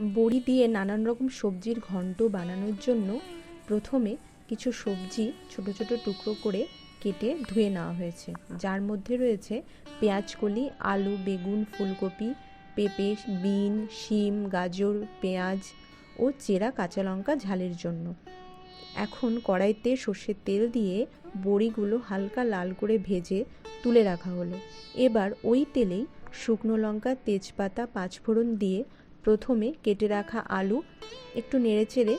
বড়ি দিয়ে নানান রকম সবজির ঘন্ট বানানোর জন্য প্রথমে কিছু সবজি ছোট ছোট টুকরো করে কেটে ধুয়ে নেওয়া হয়েছে। যার মধ্যে রয়েছে পেঁয়াজকলি আলু, বেগুন, ফুলকপি, পেঁপে, বিন, শিম, গাজর, পেঁয়াজ ও চেরা কাঁচা লঙ্কা ঝালের জন্য। এখন কড়াইতে সর্ষের তেল দিয়ে বড়িগুলো হালকা লাল করে ভেজে তুলে রাখা হলো। এবার ওই তেলেই শুকনো লঙ্কা, তেজপাতা, পাঁচফোড়ন দিয়ে প্রথমে কেটে রাখা আলু একটু নেড়েচেড়ে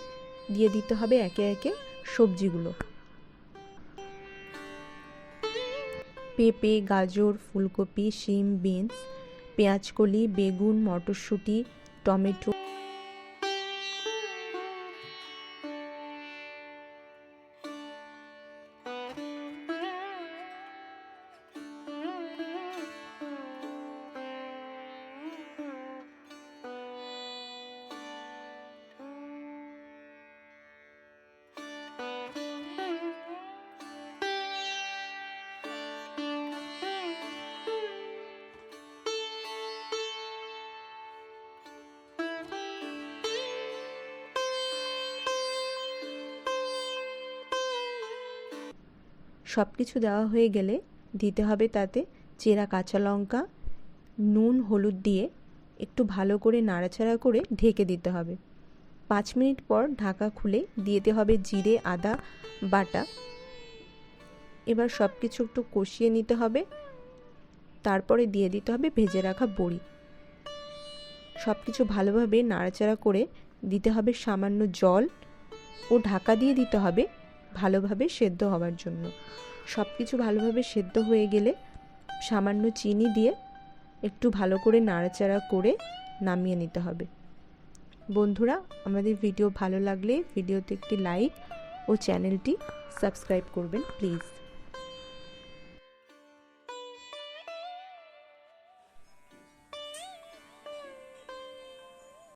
দিয়ে দিতে হবে একে একে সবজিগুলো। পেঁপে, গাজর, ফুলকপি, শিম, বিনস, পেঁয়াজকলি, বেগুন, মটরশুঁটি, টমেটো সব কিছু দেওয়া হয়ে গেলে দিতে হবে তাতে চেরা কাঁচা লঙ্কা, নুন, হলুদ দিয়ে একটু ভালো করে নাড়াচাড়া করে ঢেকে দিতে হবে। পাঁচ মিনিট পর ঢাকা খুলে দিতে হবে জিরে, আদা, বাটা। এবার সব কিছু একটু কষিয়ে নিতে হবে। তারপরে দিয়ে দিতে হবে ভেজে রাখা বড়ি। সব কিছু ভালোভাবে নাড়াচাড়া করে দিতে হবে সামান্য জল। ও ঢাকা দিয়ে দিতে হবে ভালোভাবে সেদ্ধ হওয়ার জন্য। সব কিছু ভালোভাবে সেদ্ধ হয়ে গেলে সামান্য চিনি দিয়ে একটু ভালো করে নাড়াচাড়া করে নামিয়ে নিতে হবে। বন্ধুরা, আমাদের ভিডিও ভালো লাগলে ভিডিওতে একটি লাইক ও চ্যানেলটি সাবস্ক্রাইব করবেন, প্লিজ।